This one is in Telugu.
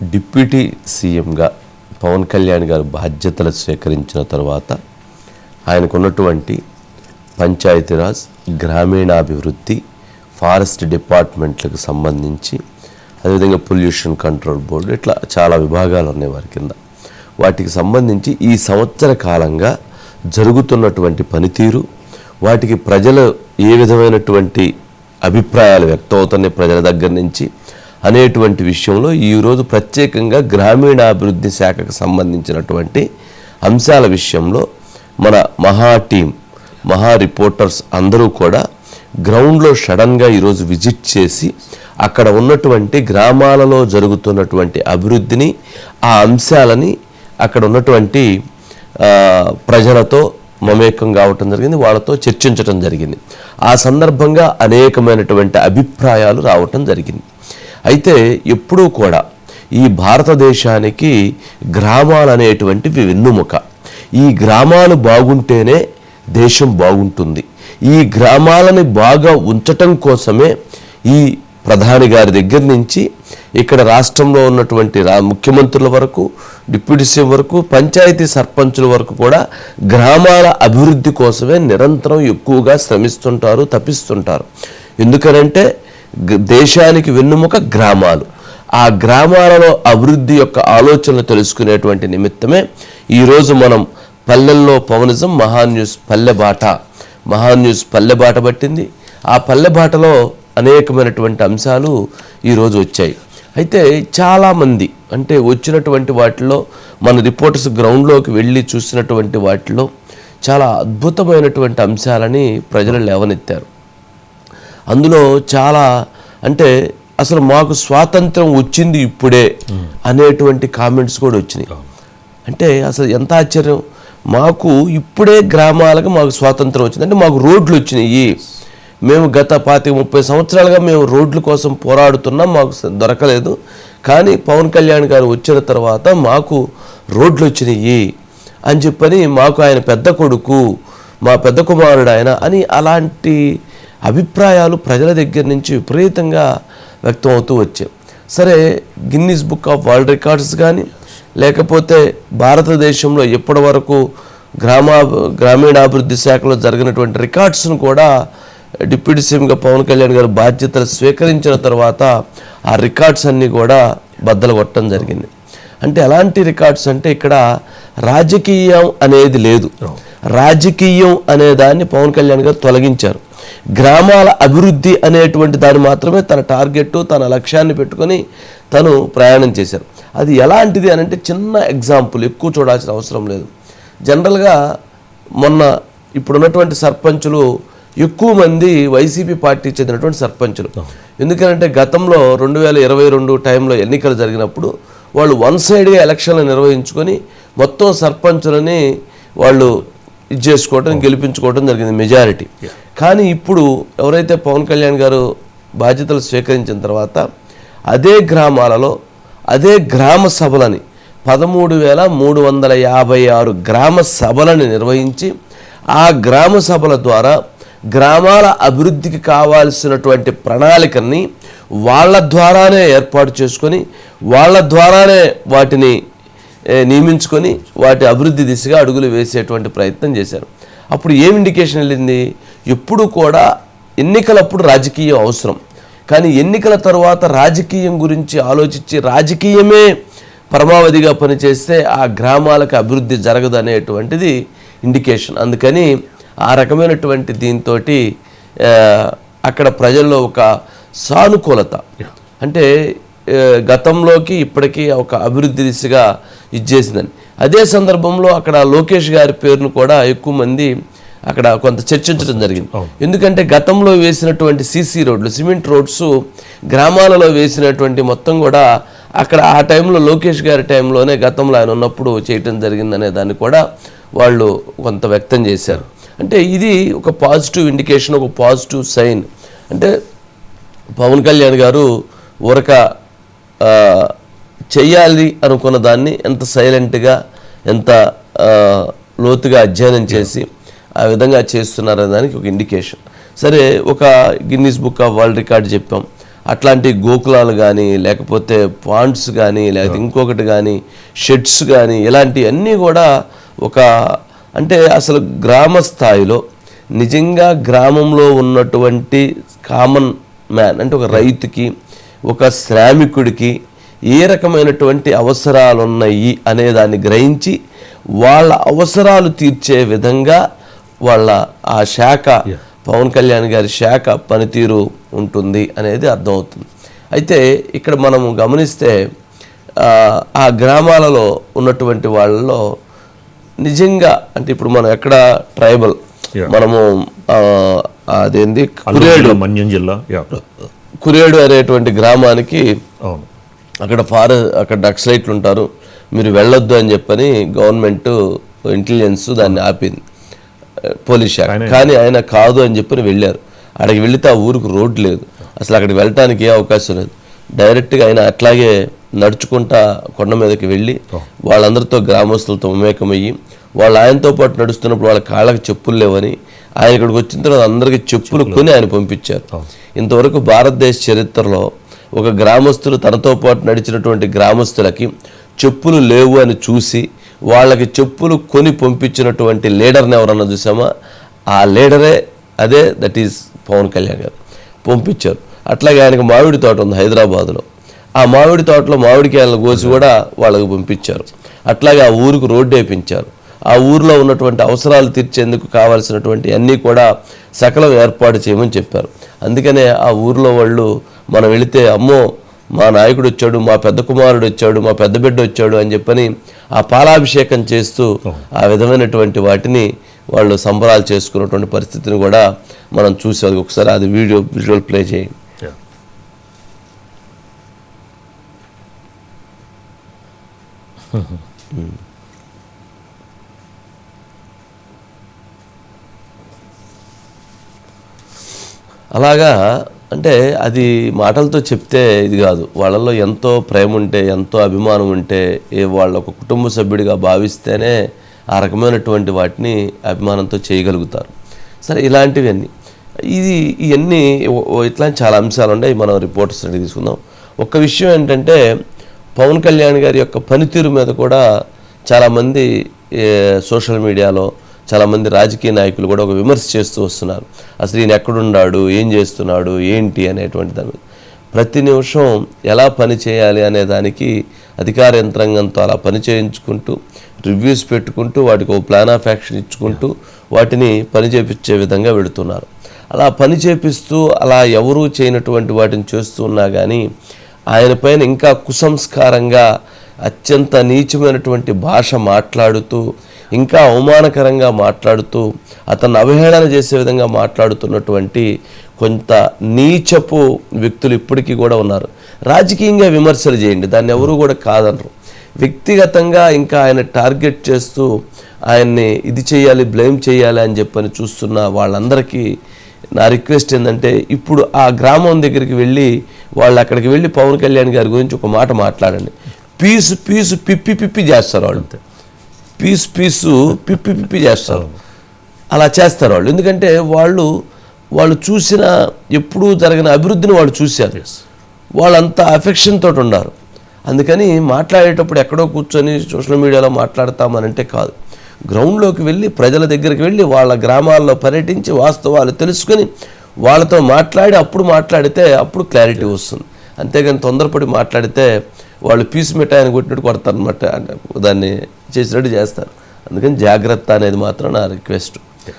డిప్యూటీ సీఎంగా పవన్ కళ్యాణ్ గారు బాధ్యతలు స్వీకరించిన తర్వాత ఆయనకున్నటువంటి పంచాయతీరాజ్ గ్రామీణాభివృద్ధి ఫారెస్ట్ డిపార్ట్మెంట్లకు సంబంధించి అదేవిధంగా పొల్యూషన్ కంట్రోల్ బోర్డు ఇట్లా చాలా విభాగాలు ఉన్నాయి వారి కింద. వాటికి సంబంధించి ఈ సంవత్సర కాలంగా జరుగుతున్నటువంటి పనితీరు వాటికి ప్రజలు ఏ విధమైనటువంటి అభిప్రాయాలు వ్యక్తమవుతున్నాయి ప్రజల దగ్గర నుంచి అనేటువంటి విషయంలో ఈరోజు ప్రత్యేకంగా గ్రామీణాభివృద్ధి శాఖకు సంబంధించినటువంటి అంశాల విషయంలో మన మహా టీం మహా రిపోర్టర్స్ అందరూ కూడా గ్రౌండ్లో సడన్గా ఈరోజు విజిట్ చేసి అక్కడ ఉన్నటువంటి గ్రామాలలో జరుగుతున్నటువంటి అభివృద్ధిని ఆ అంశాలని అక్కడ ఉన్నటువంటి ప్రజలతో మమేకం కావటం జరిగింది వాళ్ళతో చర్చించటం జరిగింది. ఆ సందర్భంగా అనేకమైనటువంటి అభిప్రాయాలు రావటం జరిగింది. అయితే ఎప్పుడూ కూడా ఈ భారతదేశానికి గ్రామాలు అనేటువంటివి వెన్నుముక. ఈ గ్రామాలు బాగుంటేనే దేశం బాగుంటుంది. ఈ గ్రామాలని బాగా ఉంచటం కోసమే ఈ ప్రధాని గారి దగ్గర నుంచి ఇక్కడ రాష్ట్రంలో ఉన్నటువంటి రా ముఖ్యమంత్రుల వరకు డిప్యూటీ సీఎం వరకు పంచాయతీ సర్పంచుల వరకు కూడా గ్రామాల అభివృద్ధి కోసమే నిరంతరం ఎక్కువగా శ్రమిస్తుంటారు తప్పిస్తుంటారు. ఎందుకనంటే దేశానికి వెన్నుముక గ్రామాలు. ఆ గ్రామాలలో అభివృద్ధి యొక్క ఆలోచనలు తెలుసుకునేటువంటి నిమిత్తమే ఈరోజు మనం పల్లెల్లో పవనిజం మహా న్యూస్ మహాన్యూస్ పల్లెబాట మహా న్యూస్ పట్టింది. ఆ పల్లెబాటలో అనేకమైనటువంటి అంశాలు ఈరోజు వచ్చాయి. అయితే చాలామంది అంటే వచ్చినటువంటి వాటిలో మన రిపోర్టర్స్ గ్రౌండ్లోకి వెళ్ళి చూసినటువంటి వాటిలో చాలా అద్భుతమైనటువంటి అంశాలని ప్రజలు లేవనెత్తారు. అందులో చాలా అంటే అసలు మాకు స్వాతంత్రం వచ్చింది ఇప్పుడే అనేటువంటి కామెంట్స్ కూడా వచ్చినాయి. అంటే అసలు ఎంత ఆశ్చర్యం? మాకు ఇప్పుడే గ్రామాలకు మాకు స్వాతంత్రం వచ్చింది. అంటే మాకు రోడ్లు వచ్చినాయి. మేము గత పాతి ముప్పై సంవత్సరాలుగా మేము రోడ్ల కోసం పోరాడుతున్నాం. మాకు దొరకలేదు. కానీ పవన్ కళ్యాణ్ గారు వచ్చిన తర్వాత మాకు రోడ్లు వచ్చినాయి అని చెప్పని మాకు ఆయన పెద్ద కొడుకు మా పెద్ద కుమారుడు ఆయన అని అలాంటి అభిప్రాయాలు ప్రజల దగ్గర నుంచి విపరీతంగా వ్యక్తం అవుతూ వచ్చాయి. సరే Guinness Book of World Records కానీ లేకపోతే భారతదేశంలో ఇప్పటి వరకు గ్రామా గ్రామీణాభివృద్ధి శాఖలో జరిగినటువంటి రికార్డ్స్ను కూడా డిప్యూటీ సీఎంగా పవన్ కళ్యాణ్ గారు బాధ్యతలు స్వీకరించిన తర్వాత ఆ రికార్డ్స్ అన్నీ కూడా బద్దలు కొట్టడం జరిగింది. అంటే ఎలాంటి రికార్డ్స్ అంటే ఇక్కడ రాజకీయం అనేది లేదు. రాజకీయం అనే దాన్ని పవన్ కళ్యాణ్ గారు తొలగించారు. గ్రామాల అభివృద్ధి అనేటువంటి దాన్ని మాత్రమే తన టార్గెట్ తన లక్ష్యాన్ని పెట్టుకొని తను ప్రయాణం చేశారు. అది ఎలాంటిది అని అంటే చిన్న ఎగ్జాంపుల్ ఎక్కువ చూడాల్సిన అవసరం లేదు. జనరల్గా మొన్న ఇప్పుడున్నటువంటి సర్పంచులు ఎక్కువ మంది వైసీపీ పార్టీ చెందినటువంటి సర్పంచులు. ఎందుకంటే గతంలో రెండు వేల ఇరవై రెండు టైంలో ఎన్నికలు జరిగినప్పుడు వాళ్ళు వన్ సైడ్గా ఎలక్షన్లు నిర్వహించుకొని మొత్తం సర్పంచులని వాళ్ళు ఇది చేసుకోవడం గెలిపించుకోవడం జరిగింది మెజారిటీ. కానీ ఇప్పుడు ఎవరైతే పవన్ కళ్యాణ్ గారు బాధ్యతలు స్వీకరించిన తర్వాత అదే గ్రామాలలో అదే గ్రామ సభలని పదమూడు వేల మూడు వందల యాభై ఆరు గ్రామ సభలను నిర్వహించి ఆ గ్రామ సభల ద్వారా గ్రామాల అభివృద్ధికి కావాల్సినటువంటి ప్రణాళికని వాళ్ళ ద్వారానే ఏర్పాటు చేసుకొని వాళ్ళ ద్వారానే వాటిని నియమించుకొని వాటి అభివృద్ధి దిశగా అడుగులు వేసేటువంటి ప్రయత్నం చేశారు. అప్పుడు ఏం ఇండికేషన్ వెళ్ళింది? ఎప్పుడు కూడా ఎన్నికలప్పుడు రాజకీయం అవసరం. కానీ ఎన్నికల తర్వాత రాజకీయం గురించి ఆలోచించి రాజకీయమే పరమావధిగా పనిచేస్తే ఆ గ్రామాలకు అభివృద్ధి జరగదు అనేటువంటిది ఇండికేషన్ అందుకని ఆ రకమైనటువంటి దీంతో అక్కడ ప్రజల్లో ఒక సానుకూలత. అంటే గతంలోకి ఇప్పటికీ ఒక అభివృద్ధి దిశగా ఇచ్చేసిందని. అదే సందర్భంలో అక్కడ లోకేష్ గారి పేరును కూడా ఎక్కువ మంది అక్కడ కొంత చర్చించడం జరిగింది. ఎందుకంటే గతంలో వేసినటువంటి సీసీ రోడ్లు సిమెంట్ రోడ్స్ గ్రామాలలో వేసినటువంటి మొత్తం కూడా అక్కడ ఆ టైంలో లోకేష్ గారి టైంలోనే గతంలో ఆయన ఉన్నప్పుడు చేయటం జరిగిందనే దాన్ని కూడా వాళ్ళు కొంత వ్యక్తం చేశారు. అంటే ఇది ఒక పాజిటివ్ ఇండికేషన్ ఒక పాజిటివ్ సైన్. అంటే పవన్ కళ్యాణ్ గారు ఊరక ఆ, చెయ్యాలి అనుకున్న దాన్ని ఎంత సైలెంట్గా ఎంత లోతుగా అధ్యయనం చేసి ఆ విధంగా చేస్తున్నారనే దానికి ఒక ఇండికేషన్. సరే ఒక Guinness book of world record చెప్పాం. అట్లాంటి గోకులాలు కానీ లేకపోతే పాండ్స్ కానీ లేకపోతే ఇంకొకటి కానీ షెడ్స్ కానీ ఇలాంటివన్నీ కూడా ఒక అంటే అసలు గ్రామ స్థాయిలో నిజంగా గ్రామంలో ఉన్నటువంటి కామన్ మ్యాన్ అంటే ఒక రైతుకి ఒక శ్రామికుడికి ఏ రకమైనటువంటి అవసరాలు ఉన్నాయి అనే దాన్ని గ్రహించి వాళ్ళ అవసరాలు తీర్చే విధంగా వాళ్ళ ఆ శాఖ పవన్ కళ్యాణ్ గారి శాఖ పనితీరు ఉంటుంది అనేది అర్థమవుతుంది. అయితే ఇక్కడ మనం గమనిస్తే ఆ, గ్రామాలలో ఉన్నటువంటి వాళ్ళలో నిజంగా అంటే ఇప్పుడు మనం ఎక్కడ ట్రైబల్. మనము అదేంది? మన్యం జిల్లా కురేడు అనేటువంటి గ్రామానికి అక్కడ ఫారె అక్కడ నక్సలైట్లు ఉంటారు. మీరు వెళ్ళొద్దు అని చెప్పని గవర్నమెంట్ ఇంటెలిజెన్స్ దాన్ని ఆపింది. పోలీస్ శాఖ. కానీ ఆయన కాదు అని చెప్పని వెళ్ళారు. అక్కడికి వెళితే ఆ ఊరికి రోడ్ లేదు. అసలు అక్కడికి వెళ్ళటానికి ఏ అవకాశం లేదు. డైరెక్ట్గా ఆయన అట్లాగే నడుచుకుంటా కొండ మీదకి వెళ్ళి వాళ్ళందరితో గ్రామస్తులతో మమేకమయ్యి వాళ్ళు ఆయనతో పాటు నడుస్తున్నప్పుడు వాళ్ళ కాళ్ళకి చెప్పులు లేవని ఆయన ఇక్కడికి వచ్చిన తర్వాత అందరికీ చెప్పులు కొని ఆయన పంపించారు. ఇంతవరకు భారతదేశ చరిత్రలో ఒక గ్రామస్తులు తనతో పాటు నడిచినటువంటి గ్రామస్తులకి చెప్పులు లేవు అని చూసి వాళ్ళకి చెప్పులు కొని పంపించినటువంటి లీడర్ని ఎవరన్నా చూసామా? ఆ లీడరే అదే దట్ ఈస్ పవన్ కళ్యాణ్ గారు పంపించారు. అట్లాగే ఆయనకు మామిడి తోట ఉంది హైదరాబాద్లో. ఆ మామిడి తోటలో మామిడికాయలను కోసి కూడా వాళ్ళకి పంపించారు. అట్లాగే ఆ ఊరికి రోడ్డు వేయించారు ఆ ఊర్లో ఉన్నటువంటి అవసరాలు తీర్చేందుకు కావాల్సినటువంటి అన్నీ కూడా సకలం ఏర్పాటు చేయమని చెప్పారు. అందుకనే ఆ ఊర్లో వాళ్ళు మనం వెళితే అమ్మో మా నాయకుడు వచ్చాడు మా పెద్ద కుమారుడు వచ్చాడు మా పెద్ద బిడ్డ వచ్చాడు అని చెప్పని ఆ పాలాభిషేకం చేస్తూ ఆ విధమైనటువంటి వాటిని వాళ్ళు సంబరాలు చేసుకున్నటువంటి పరిస్థితిని కూడా మనం చూసాం ఒకసారి అది వీడియో విజువల్ ప్లే చేయండి. యా అలాగా అంటే అది మాటలతో చెప్తే ఇది కాదు. వాళ్ళల్లో ఎంతో ప్రేమ ఉంటే ఎంతో అభిమానం ఉంటే ఏ వాళ్ళ ఒక కుటుంబ సభ్యుడిగా భావిస్తేనే ఆ రకమైనటువంటి వాటిని అభిమానంతో చేయగలుగుతారు. సరే ఇలాంటివన్నీ. ఇది ఇవన్నీ ఇట్లాంటి చాలా అంశాలు ఉన్నాయి మనం రిపోర్ట్స్ అనేది తీసుకుందాం. ఒక్క విషయం ఏంటంటే పవన్ కళ్యాణ్ గారి యొక్క పనితీరు మీద కూడా చాలామంది సోషల్ మీడియాలో చాలామంది రాజకీయ నాయకులు కూడా ఒక విమర్శ చేస్తూ వస్తున్నారు. అసలు ఈయన ఎక్కడున్నాడు? ఏం చేస్తున్నాడు? ఏంటి అనేటువంటి దాని ప్రతి నిమిషం ఎలా పని చేయాలి అనే దానికి అధికార యంత్రాంగంతో అలా పని చేయించుకుంటూ రివ్యూస్ పెట్టుకుంటూ వాటికి ఒక ప్లాన్ ఆఫ్ యాక్షన్ ఇచ్చుకుంటూ వాటిని పని చేపించే విధంగా వెళుతున్నారు. అలా పని చేపిస్తూ అలా ఎవరూ చేయనటువంటి వాటిని చేస్తూ ఉన్నా కానీ ఆయన పైన ఇంకా కుసంస్కారంగా అత్యంత నీచమైనటువంటి భాష మాట్లాడుతూ ఇంకా అవమానకరంగా మాట్లాడుతూ అతన్ని అవహేళన చేసే విధంగా మాట్లాడుతున్నటువంటి కొంత నీచపు వ్యక్తులు ఇప్పటికీ కూడా ఉన్నారు. రాజకీయంగా విమర్శలు చేయండి దాన్ని ఎవరు కూడా కాదనరు. వ్యక్తిగతంగా ఇంకా ఆయన టార్గెట్ చేస్తూ ఆయన్ని ఇది చేయాలి బ్లేమ్ చేయాలి అని చెప్పని చూస్తున్న వాళ్ళందరికీ నా రిక్వెస్ట్ ఏంటంటే ఇప్పుడు ఆ గ్రామం దగ్గరికి వెళ్ళి వాళ్ళు అక్కడికి వెళ్ళి పవన్ కళ్యాణ్ గారి గురించి ఒక మాట మాట్లాడండి. పీసు పీసు పిప్పి పిప్పి చేస్తారు వాళ్ళు. పీసు పీసు పిప్పి పిప్పి చేస్తారు. అలా చేస్తారు వాళ్ళు. ఎందుకంటే వాళ్ళు వాళ్ళు చూసిన ఎప్పుడూ జరిగిన అభివృద్ధిని వాళ్ళు చూశారు. వాళ్ళంతా అఫెక్షన్ తోటి ఉన్నారు. అందుకని మాట్లాడేటప్పుడు ఎక్కడో కూర్చొని సోషల్ మీడియాలో మాట్లాడతామనంటే కాదు. గ్రౌండ్లోకి వెళ్ళి ప్రజల దగ్గరికి వెళ్ళి వాళ్ళ గ్రామాల్లో పర్యటించి వాస్తవాలు తెలుసుకొని వాళ్ళతో మాట్లాడి అప్పుడు మాట్లాడితే అప్పుడు క్లారిటీ వస్తుంది. అంతేగాని తొందరపడి మాట్లాడితే వాళ్ళు పీసు మిఠాయిని కొట్టినట్టు కొడతారు అనమాట దాన్ని చేసినట్టు చేస్తారు. అందుకని జాగ్రత్త అనేది మాత్రం నా రిక్వెస్ట్ సరే.